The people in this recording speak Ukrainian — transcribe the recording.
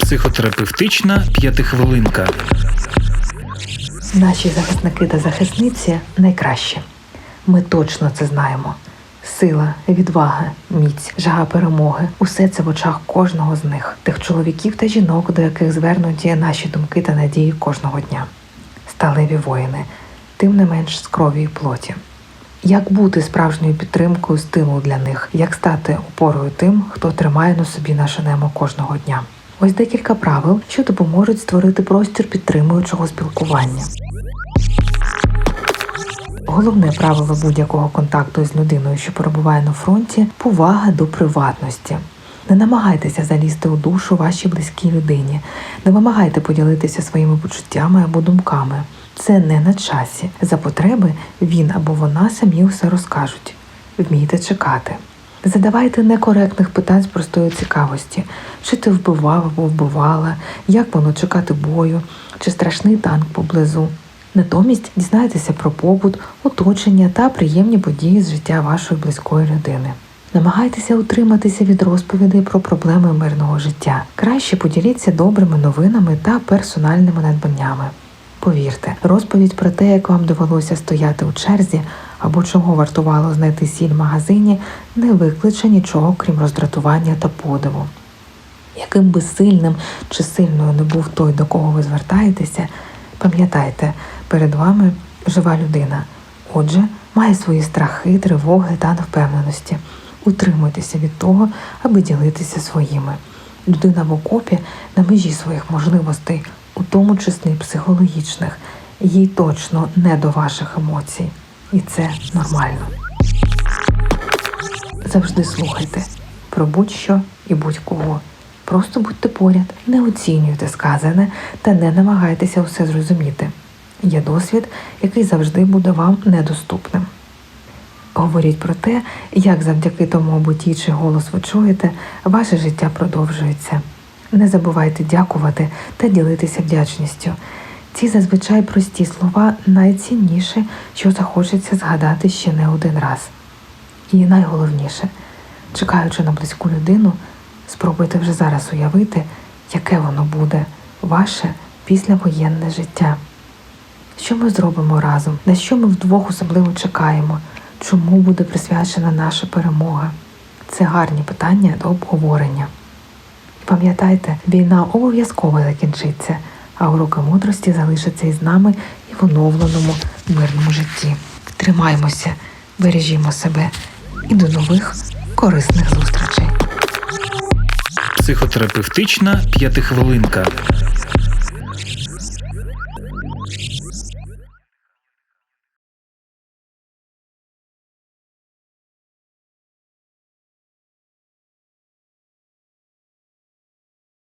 Психотерапевтична п'ятихвилинка. Наші захисники та захисниці найкращі. Ми точно це знаємо. Сила, відвага, міць, жага перемоги усе це в очах кожного з них, тих чоловіків та жінок, до яких звернуті наші думки та надії кожного дня. Сталеві воїни, тим не менш з крові і плоті. Як бути справжньою підтримкою стимул для них, як стати опорою тим, хто тримає на собі наше немо кожного дня? Ось декілька правил, що допоможуть створити простір підтримуючого спілкування. Головне правило будь-якого контакту з людиною, що перебуває на фронті повага до приватності. Не намагайтеся залізти у душу вашій близькій людині, не вимагайте поділитися своїми почуттями або думками. Це не на часі. За потреби він або вона самі все розкажуть. Вмійте чекати. Задавайте некоректних питань з простої цікавості, чи ти вбивав або вбивала, як воно чекати бою, чи страшний танк поблизу. Натомість дізнайтеся про побут, оточення та приємні події з життя вашої близької людини. Намагайтеся утриматися від розповідей про проблеми мирного життя. Краще поділіться добрими новинами та персональними надбаннями. Повірте, розповідь про те, як вам довелося стояти у черзі або чого вартувало знайти сіль в магазині, не викличе нічого, крім роздратування та подиву. Яким би сильним чи сильною не був той, до кого ви звертаєтеся, пам'ятайте, перед вами жива людина. Отже, має свої страхи, тривоги та невпевненості. Утримуйтеся від того, аби ділитися своїми. Людина в окопі на межі своїх можливостей, у тому числі психологічних, їй точно не до ваших емоцій. І це нормально. Завжди слухайте про будь-що і будь-кого. Просто будьте поряд, не оцінюйте сказане та не намагайтеся усе зрозуміти. Є досвід, який завжди буде вам недоступним. Говоріть про те, як завдяки тому буті чи голос ви чуєте, ваше життя продовжується. Не забувайте дякувати та ділитися вдячністю. Ці зазвичай прості слова найцінніше, що захочеться згадати ще не один раз. І найголовніше, чекаючи на близьку людину, спробуйте вже зараз уявити, яке воно буде, ваше післявоєнне життя. Що ми зробимо разом, на що ми вдвох особливо чекаємо, чому буде присвячена наша перемога? Це гарні питання до обговорення. Пам'ятайте, війна обов'язково закінчиться, а уроки мудрості залишаться із нами і в оновленому мирному житті. Тримаймося, бережімо себе і до нових корисних зустрічей. Психотерапевтична п'ятихвилинка.